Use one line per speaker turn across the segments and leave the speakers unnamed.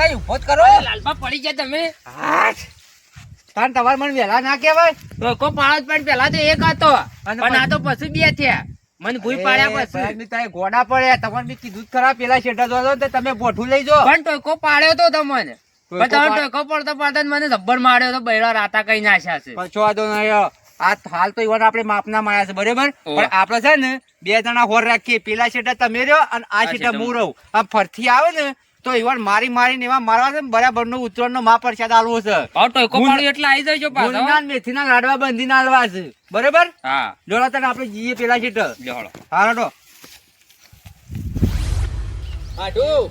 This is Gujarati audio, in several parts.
બતાવી ઊભો જ કરો?
લાલબા પડી ગયા તમે.
તાન તમારે મને વેલા ના કહેવાય?
લોકો પાડો પણ પેલા તો એક હતો. પણ આ તો પછી બે થયા. મને ભૂઈ પાડ્યા પછી.
ભાઈ, તાય ગોડા પડ્યા. તમને મેં કીધું ખરા પેલા શેઠા જોડો તો તમે બોઠું લઈ જો
પણ ટોયકો પાડ્યો તો તમને. પણ તમે ટોકો પડતો પડતો મને જબ્બર માર્યો તો બૈરા રાતા કઈ ના છે.
કશો દો નયો આ હાલ તો ઈવન આપણે માપના માયા છે બરોબર. પણ આપણે છે ને બે જણા હોર રાખીએ. પેલા શેઠા તમે રહ્યો અને આ
આ
શેઠા હું રહું. આ ફરથી આવે ને તો ઈવન મારી મારીને એવા મારવા છે બરાબરનું ઉત્તરાયણ નો મહાપ્રસાદ આલવો છે.
ટોયકો એટલે આવી જાય પાછો
ગુંદના ને મેથીના લાડવા બંધીને આલવા છે. બરોબર?
હા.
જોડા તને આપણે જઈએ પેલા શેઠ હા તો
હાડું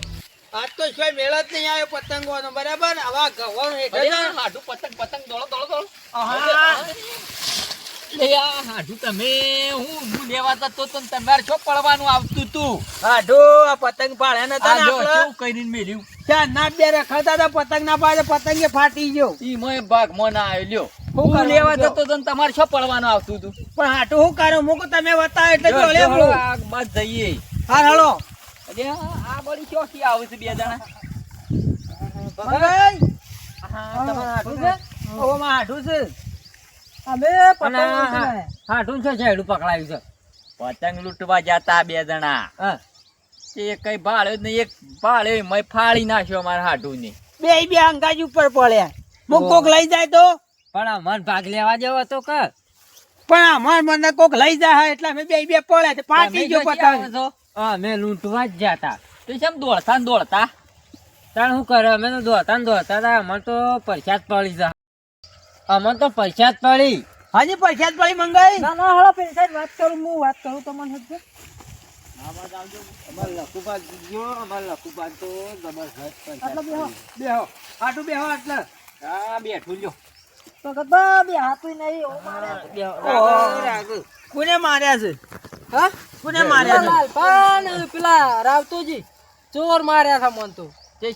આજ તો મેળ જ નહીં આવ્યો પતંગોનો બરાબર? આવા ગવાનું હેઠળ.
પતંગ પતંગ દોડો દોડો દોડો.
આહા.
લે આ હાડું તમે હું હું લેવા તો તમે તમારે છો પડવાનું આવતું? તું.
હાડું આ પતંગ પાડ્યા ને
આ
આપણે?
કરીને મેલ્યું?
ત્યાં ના બે રખાતા હતા પતંગ ના પાડે પતંગે ફાટી ગયો.
ઈ મોય ભાગ મો ના આવ્યો હું લેવા જતો તો તમારે છો પડવાનું આવતું તું
પણ હાટું શું કરું? મૂકો તમે બતાવો એટલે જો લે
હળો,
હું.
આ બસ જઈએ.
હા હળો
અરે આ આ બળી ચોથી આવે છે બે જણા. હા તમારે હાડું છે?
ઓમાં છે? અમે પતંગ
આ છે છેડું પકડાયું છે? પતંગ લૂંટવા જતા બે જણા. એ કઈ ભાળ્યો ને એક ભાળ્યો મય ફાળી નાખ્યો મારા હાડું ને
બે બે અંગાજ ઉપર પડ્યા. હું કોક લઈ જાય તો?
પણ આ ભાગ લેવા જેવો તો કર.
પણ અમાર મને કોક લઈ જાય એટલે અમે બે બે પડ્યા તે પાટી જો પતંગ.
અમે લૂંટવા જ જતા. તો કેમ દોડતા ને દોડતા? તાણ શું કરે? અમે તો દોડતા ને દોડતા હતા. અમાર તો પરસાદ પડી જાય. અમને તો પરસાદ પડી.
હજી પૈસા જ પડી મંગાઈ
ના ના હળો પૈસા જ વાત કરું હું વાત કરું તમને હજુ. આટલો બેહો.
બેહો. હાટું બેહો એટલે
હા
તો કદા બે હાથું નહીં ઓ મારે.
ઓહો. કોને માર્યા છે? કોને માર્યા
પેલા રાવતોજી ચોર માર્યા હતા મન તો.
તે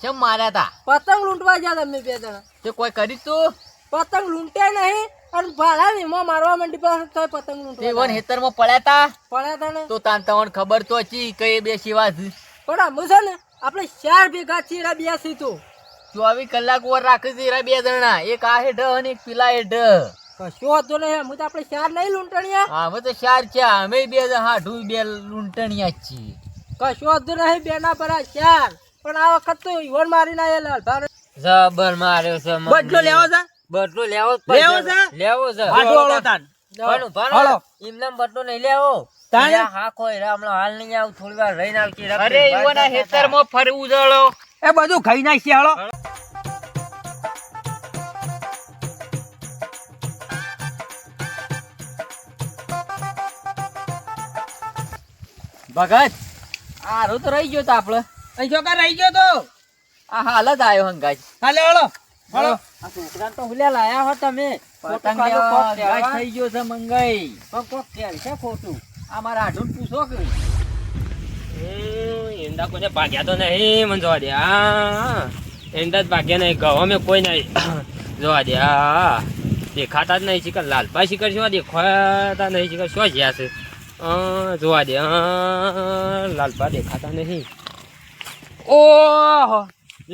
શેમ માર્યા તા.
પતંગ લૂંટવા ગયા તમે બે જણા.
તે કોઈ કરી તું?
પતંગ લૂંટ્યા નહીં. અને ભાડા વીમા મારવા માંડી પાસે તોય પતંગ
તે વન હેતરમાં પડ્યા તા
પડ્યા હતા ને.
તો તાન તમને ખબર તો હતી કઈ બે સિવા
પણ આમ છે ને આપણે ચાર ભેગા છીએ એના બે
ચોવીસ કલાક ઓર રાખે છે બે જણા. એક આ હેઠ અને એક પેલા હેઠ
કશો હતો નહીં હું તો આપણે ચાર નહીં લૂંટણિયા.
હા, અમે તો ચાર છે. અમે બે હાઠું બે લૂંટણિયા છીએ.
કશો હતો નહીં બે ના પરા ચાર. પણ આ વખત તો ઈવન મારી ના લાલભા
જબર માર્યો છે.
બદલો લેવો છે
બદલો લેવો
લેવો છે?
લેવો છે.
હાટું વાળો તાન.
ભણો, ભણો. ઇમનામ બદલો નહીં લેવો.
તાણે?
હાખો હા હમણાં હાલ નહીં આવ. થોડી વાર રહીને આવતી અરે ઈવોના હેતરમાં ફરવું જળો
એ બધું ખાઈ નાખી હાલો.
ભગત. આરો તો રહી ગયો તો આપડે
અહીં છોકરા રહી ગયો તો?
આ હાલ જ આવ્યો હંગાજ
હાલે હળો હળો
આ છોકરા તો હુલ્યા લાયા હો તમે.
પતંગ લેવા
કોક
હંગાજ
કહેવા.
થઈ ગયો છે મંગાઈ.
કોક કોક કહે છે ખોટું.
આ મારા હાડું પૂછો કે.
એંડા કોઈને ભાગ્યા તો નહીં મને જોવા દે. હા એંડા જ ભાગ્યા નહીં. અમે કોઈ નહીં. જોવા દે હા દેખાતા જ નહીં શીખર લાલભાઈ શીખર શું દેખાતા નહીં શીખર શું જ્યાં છે? જોવા દે લાલભા દેખાતા નહીં. ઓહો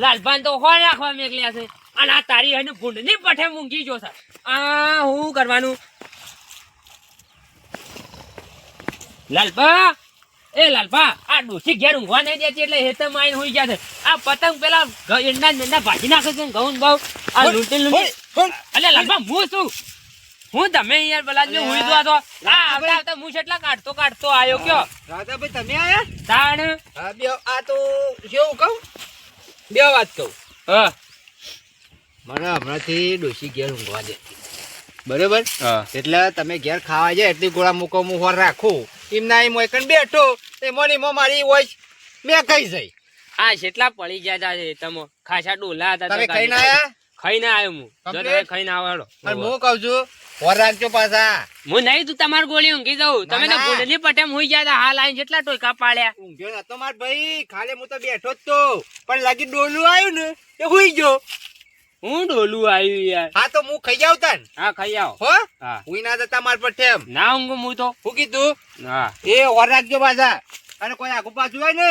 લાલભાઈ તો હો રાખવા મેકલ્યા છે. અને આ તારી હને ભૂંડની પઠે મૂંગી જો સર. આ હું કરવાનું? લાલપા એ લાલપા આ ડોસી ઘેર ઊંઘવા નહીં દેતી એટલે હેતે આઈને હોઈ ગયા છે. આ પતંગ પેલા ઘ- એંડા ભાજી નાખે છે ઘઉં ભાવ આ લૂંટી લૂંટી અલે લાલપા હું શું? હું તમે યાર પેલા જ હુઈ દો તો આ આવતા આવતા હું કેટલા કાઢતો કાઢતો આવ્યો કયો?
રાધાભાઈ તમે આયા?
તાણ?
હા બે આ તો જેવું કહું બે વાત કહું.
હા.
મને હમણાંથી ડોસી ઘેર ઊંઘવા દે. બરોબર? એટલે તમે ઘેર ખાવા જાય એટલી ગોળા મૂકો હું હોર રાખું. એમ ના એમ હોય બેઠો એ મોની મો મારી હોય મેં કઈ જઈ
આ કેટલા પડી ગયા છે તમે ખાસા ડોલા હતા
તમે ખાઈને. આયા?
ખાઈને આવ્યો હું. જો તમે ખાઈને આવો હેડો.
હું કહું છું હોર રાખજો પાછા.
હું નહીં તું તમારી ગોળી ઊંઘી જાઉં. તમે તો
ના.
ભૂંડની પટેમ હોઈ ગયા હતા હાલ આવીને જેટલા ટોયકા પાડ્યા.
ઊંઘ્યો નતો માર ભાઈ ખાલી હું તો બેઠો જ તો. પણ લાગી ડોલું આવ્યું ને એ હોઈ ગયો.
હું ડોલું આવ્યું યાર.
હા તો હું ખાઈ જાવ તાન?
હા ખાઈ આવો.
હો?
હા.
હું ના જતા માર પર ઠેમ.
ના હું હું તો.
હું કીધું?
હા.
એ ઓર રાખજો પાછા. અને કોઈ આગુ પાછું હોય ને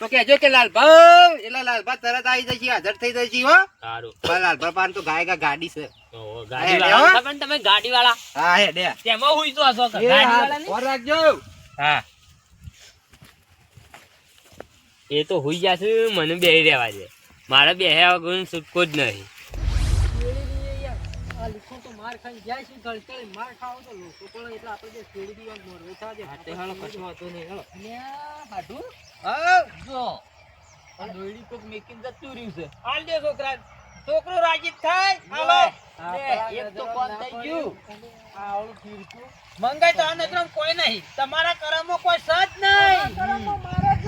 તો કહેજો કે લાલભાઈ એટલે લાલભા તરત આવી જશે હાજર થઈ જશે હો.
સારું.
પણ લાલભા પાન તો ગાય ગા ગાડી છે.
તમે? ગાડીવાળા.
હા હે દે
તેમાં તો
હા, રાખજો.
હા. એ તો હોઈ જશે મને બેહી રહેવા દે. મારે બે હે ગુણ છૂટકો જ નહીં
છોકરા રાજી થાય એક તો કોણ થઈ ગયું?
આવડું ફીરકું.
મંગાઈ તો આ કોઈ નહીં તમારા કરમો કોઈ સજ નહીં
કરમમાં મારે જ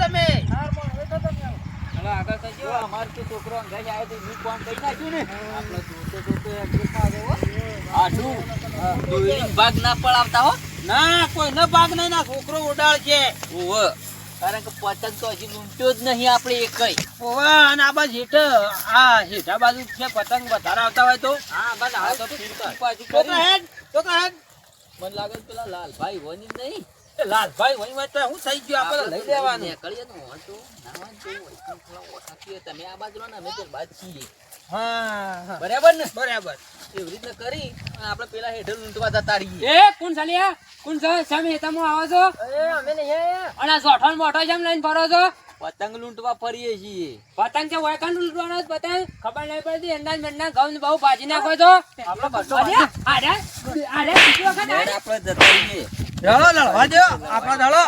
તમે
હારમાં હવે તો તમે આવો.
હવે આગળ કરજો અમાર તો છોકરો અંગાઈ જાય તો હું કોણ કરી નાખ્યું ને? આપણે જોતે જોતે એડજસ્ટ આવે હો. આટલું દોયડી ભાગ ના પડાવતા હો?
ના કોઈ ન ભાગ નહીં ના છોકરો ઉડાડ છે.
કારણ કે પતંગ તો હજી લૂંટ્યો જ નહીં આપણે એક
ઓવા અને આ બાજુ હેઠ આ હેઠા બાજુ છે પતંગ વધારે આવતા હોય તો.
હા બસ હવે તો પાછું
હેડ હેડ.
મને લાગે પેલા લાલભાઈ હોની નહીં.
લાલભાઈ વહી વાત તો થઈ ગયું? આપણે લઈ લેવાનું
નીકળીએ તો. હોય. ના હોય? તો હોય તો. થોડા ઓછા છીએ. તમે આ બાજુ ને અમે તે બાજુ છીએ.
હા હા.
બરાબર ને?
બરાબર.
એવી રીતના કરી આપણે પેલા હેઠળ લૂંટવા જતા રહીએ.
એ કોણ સાલિયા કોણ છે? સામે હેતામાં આવો છો?
એ અમે નહીં
અને સોઠણ મોઠો જેમ લઈને ફરો છો?
પતંગ લૂંટવા ફરીએ છીએ.
પતંગ છે વળકાંડ લૂંટવાનો પતંગ? ખબર નહીં પડતી. એના ને મેંડા ઘઉં બહુ ભાજી નાખો છો.
આપણે જતા રહીએ.
ચાલો લડવા દો આપણો ચાલો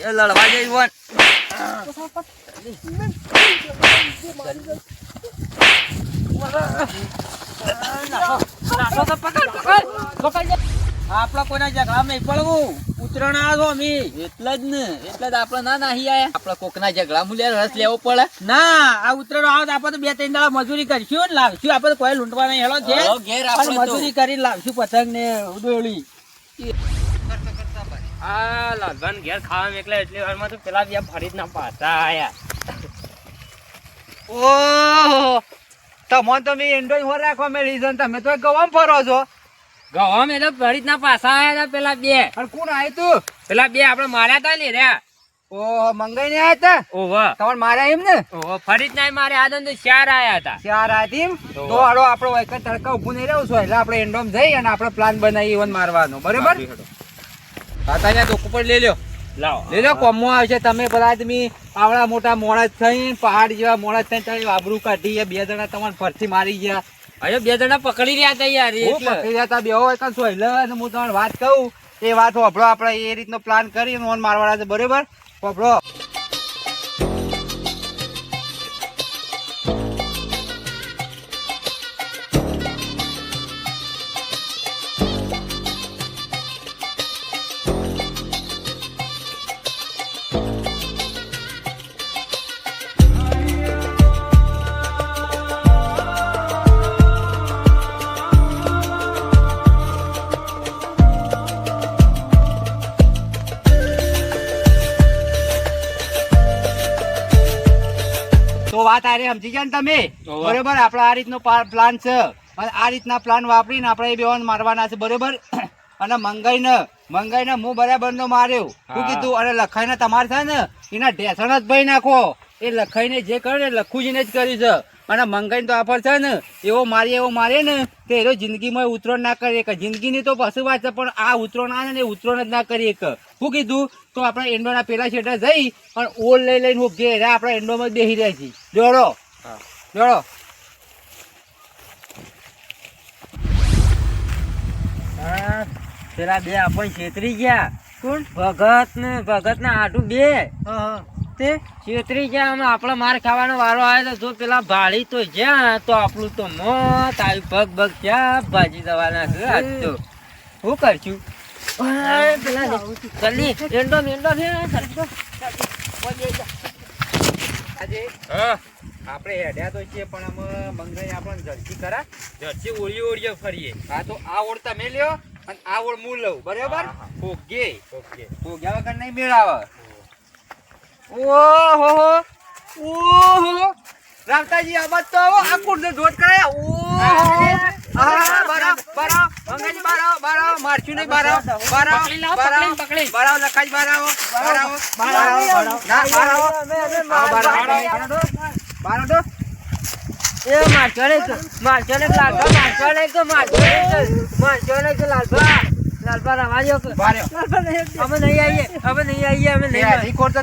એ લડવા જઈ વન
પકડ, પકડ, પકડ.
આપણા કોઈના ઝઘડા નહીં પડવું. ઉતરણ આવો અમે.
એટલે જ ને એટલે જ આપણે ના નાહી આયા. આપણે કોકના ઝઘડા મૂલ્ય રસ લેવો પડે.
ના આ ઉતરણ આવો આપણે તો બે ત્રણ દાડા મજૂરી કરશું ને લાવશું. આપણે કોઈ લૂંટવા નહીં હેલો છે. મજૂરી કરી લાવશું પતંગ ને ઉડોળી.
આ લાલભાન ઘેર ખાવા એકલા એટલી વારમાં તો પેલા બે ફરી જ ના પાછા આયા.
ઓહો તમોન તો મેં એન્ડ્રોઈડ હોર રાખવા મેં રીઝન તમે તો ગવામ ફરો છો.
ગવા મેં તો ફરી ના પાછા આવ્યા હતા પેલા બે.
અને કોણ આવ્યું તું?
પેલા બે આપણે માર્યા હતા ને રહ્યા
ઓહો મંગાઈ ને આયા હતા?
ઓહો.
તમારે માર્યા એમ ને?
ઓહો ફરી જ ના મારે આ તો ચાર આયા હતા.
ચાર આતી તો હાલો આપણો એક તડકા ઊભું નહીં રહ્યું છું એટલે આપણે એન્ડોમ જઈ અને આપણે પ્લાન બનાવી ઇવન મારવાનો. બરોબર? ત્યાં તો ઉપર લઈ લ્યો.
લાવો.
લઈ લો કોમો આવશે તમે બધા આદમી આવડા મોટા મોડા થઈને પહાડ જેવા મોડા થઈને તમે આબરૂ કાઢી બે જણા તમારે ફરથી મારી ગયા.
હવે બે જણા પકડી રહ્યા હતા યાર
હું પકડી જતા બે હોય કાં સોઈ અને હું તમને વાત કહું એ વાત હોભળો આપણે એ રીતનો પ્લાન કરી ઓન મારવાના છે બરોબર? હોભળો વાત આરે સમજી ગયા ને તમે? બરોબર આપણે આ રીતનો પ્લાન છે. અને આ રીતના પ્લાન વાપરીને આપણે એ બેવાન મારવાના છે બરોબર? અને મંગાઈને મંગાઈને હું બરાબર નો માર્યો શું કીધું અને લખાઈને તમારે થાય ને એના ઢેસણ જ ભાઈ નાખો. એ લખાઈને જે કરે ને લખુજીને જ કર્યું છે. અને મંગાઈને તો આફર છે ને એવો મારી એવો મારે ને તો એનો જિંદગીમાં ઉતરણ ના કરી એક જિંદગીની તો પશુ વાત છે પણ આ ઉતરણ ના ને ઉતરણ જ ના કરી એક શું કીધું તો આપણે એન્ડોના પેલા છેટા જઈ અને ઓલ લઈ લઈને હું ઘેર આપણે એન્ડોમાં જ બેસી રહ્યા છીએ જોડો. જોડો.
પેલા બે આપણ છેતરી ગયા. કોણ? ભગત ને ભગત ને આટું બે તે છેતરી ગયા અમે આપડે માર ખાવાનો વારો આવ્યો તો જો પેલા ભાળી તો જ્યાં તો આપણું તો મોત આવ્યું. ભગ ભગ ક્યાં ભાજી જવાના છે આજ તો. શું કરશું? પેલા જલ્દી એંડો મેંડો છે
હા
આપણે હેડ્યા તો છીએ પણ આમાં મંગાઈ આપણને જર્સી કરા
જર્સી ઓળી ઓળીએ ફરીએ.
હા તો આ ઓળ તમે લ્યો અને આ ઓળ હું લઉં બરાબર? ઓકે
ઓકે
ઓગ્યા વગર નહીં મેળાવે. ઓહો ઓહો. રામતાજી આમાં તો આખું ધોધ જોત કરાયા. ઓહો.
અમે નહીં આવીએ, અમે નહીં આવીએ, અમે નહીં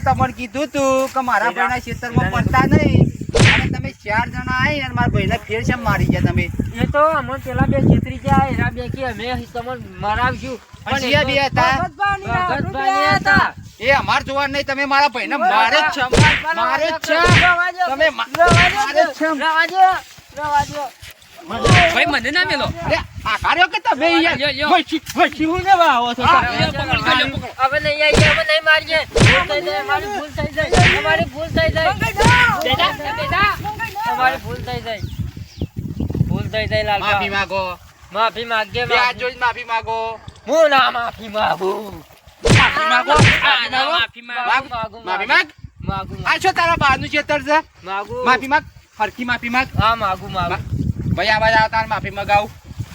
તમને કીધું તું કે મારા ભાઈના ખેતરમાં પડતા નહીં. ચાર જણા આવી અને મારા ભાઈને ફેર છે મારી ગયા તમે.
એ તો અમે પેલા બે છેતરી ગયા એના બે કે અમે તમને મરાવશું.
પણ એ બે હતા.
ભગતભાઈ હતા.
એ અમાર જોવા નહીં તમે મારા ભાઈને મારે જ છે મારે જ છે. તમે મારે જ છે.
રવાજો. રવાજો.
ભાઈ મને ના મેલો.
આ કાર્યો કે તમે યાર. છો.
હવે નહીં આવીએ, હવે નહીં મારીએ. ભૂલ થઈ જાય, અમારી ભૂલ થઈ જાય, અમારી ભૂલ થઈ જાય.
બેટા, બેટા.
અમારી ભૂલ થઈ જાય. ભૂલ થઈ જાય, લાલભા.
માફી માંગો
માફી માંગજે,
બે હાથ
માફી.
માફી માંગો
હું ના માફી માંગુ.
માફી માંગો
આ, ના, માફી માંગ.
માંગ.
માગું,
માફી માંગ
માગું,
આ છો તારા બહારનું ખેતર છે
માગું.
માફી માંગ હરખી માફી માંગ
હા, માગું, માગું.
ભાઈ આ બાજુ આવતા માફી માંગાવ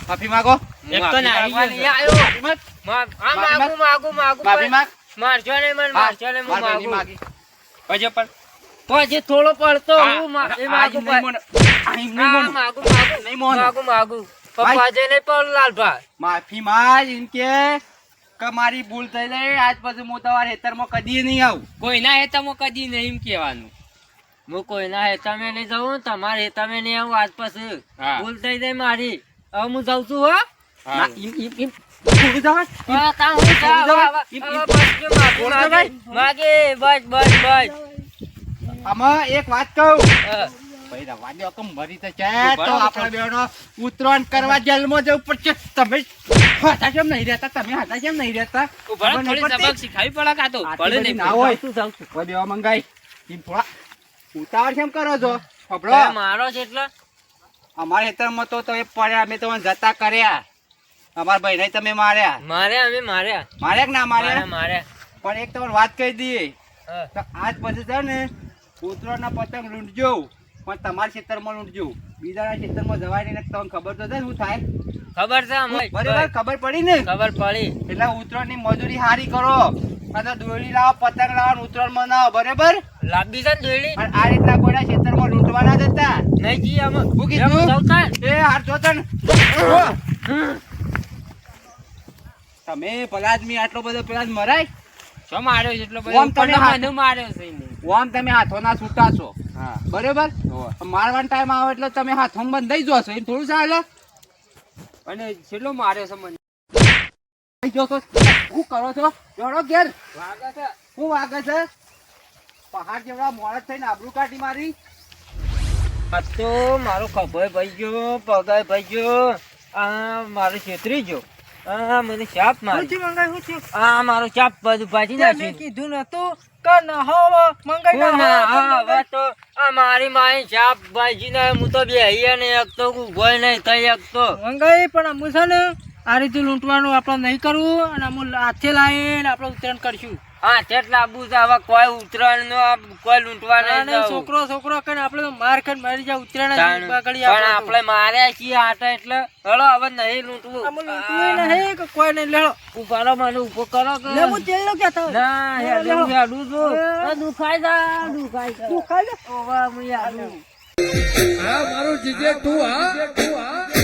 માફી માંગો
એક તો ના આવી
માફી. આવ્યો.
માફી માંગ
મા- માગો
માફી
માગું, માગું, માગું.
માફી માંગ
મારજો નહીં મન
હા,
મારશો નહીં, હું
માર ભાઈની
માગું.
માગી.
પછી પણ
પછી થોડો પડતો
હા,
માગું. માગું, માગું. માગું, માગું. પપ્પા જઈને પણ લાલભાઈ
માફી માંગ એમ કે કે મારી ભૂલ થઈ ગઈ આજ પછી હું તમારા ખેતરમાં કદી નહીં આવું.
કોઈના હેતામાં કદી નહીં એમ કહેવાનું.
હું કોઈના હેતામે નહીં જાઉં તમારે હેતમે નહીં આવું આજ પછી ભૂલ થઈ જાય મારી. હવે હું જાઉં છું હો? માગે બસ બસ બસ.
આમાં એક વાત કહું. ભાઈ રવા દ્યો કે મરી તો છે? તો આપણા બેનો ઉત્તરાયણ કરવા જેલમાં જવું પડશે. તમે હાથા કેમ નહીં રહેતા? તમે હાથા કેમ નહીં રહેતા?
ઊભા રહો,
ખબર નહીં
થોડી સબક શીખાવી પડે કાં તો? પડે નહીં
ના હોય.
જાઉં છું, જાઉં છું.
મંગાઈ. એમ થોડા ઉતાવળ કેમ કરો છો?
મારો છે એટલે.
અમારા હેતરમાં તો તમે પડ્યા અમે તો જતા કર્યા. અમારા ભાઈને તમે માર્યા.
મારે અમે માર્યા.
માર્યા કે ના
માર્યા?
માર્યા
માર્યા.
પણ એક તમને વાત કહી દઈએ. તો આજ પછી છે ને ઉત્તરાયણના પતંગ લૂંટજો પણ તમારા ખેતરમાં લૂંટજો. બીજાના ખેતરમાં જવાય નહીં તમને ખબર તો છે શું થાય?
ખબર છે
બરાબર ખબર પડી ને?
ખબર પડી.
એટલે ઉત્તરાયણની મજૂરી હારી કરો. અને લાવો પતંગ લાવો ઉત્તરાયણ મનાવો બરાબર?
લાંબી છે ને
પણ આ રીતના કોઈના ખેતરમાં લૂંટવા ના જતા
નહીં જી અમે
હું કીધું? એ હાર જોતા તમે પેલા આટલો બધો પેલા મરાય?
શું માર્યો છે એટલો બધો
ઓમ તમે હાથ-
માર્યો છે
ઓમ તમે હાથોના છૂટા છો. બરોબર? મારવાનો ટાઈમ આવે એટલે તમે હાથોમાં બંધાઈ જોશો. એમ થોડું ચાલે
અને કેટલો માર્યો છે મને.
થઈ જોશો શું કરો છો? જોડો ઘેર. શું વાગે છે? પહાડ જેવડા મોડત થઈને આબરૂ કાઢી મારી.
તો મારો ખભો ભાઈ ગયો પગાય ભાઈ ગયો આ મારો છેતરી ગયો. આ મને ચાપ મારી. આ મારો ચાપ બધું ભાજી નાખ્યું.
કીધું નતું કે ના હો મંગાઈ
હું
ના
ના, હવે તો આ મારી માઈ ચાપ ભાજી ને હું તો બે ને એક તો ઉભોય નહીં થઈ એક તો
મંગાઈ પણ છે ને આ રીતે લૂંટવાનું આપણે નહીં કરવું અને અમુ હાથે લાવીને આપણે ઉત્તરાયણ કરશું.
હા કેટલા છે હવે કોઈ ઉતરાયણ નો કોઈ લૂંટવા નહીં
છોકરો છોકરો કઈ આપણે માર ખાઈ મારી જાય ઉતરાણ. બગડી
પણ
આપણે
માર્યા છીએ આટા એટલે. હળો હવે નહીં લૂંટવું.
લૂંટવું નહીં કે કોઈ નહીં. લેડો.
ઊભા રહો, મને ઊભો કરો કે.
લે હું તેલ નો કહેતો
ના હેડું હેડું છું. આ દુખાય છે, દુખાય
ખાઈ
ઓવા, મુ યાર.
હા મારું જીજે તું હા? તું હા?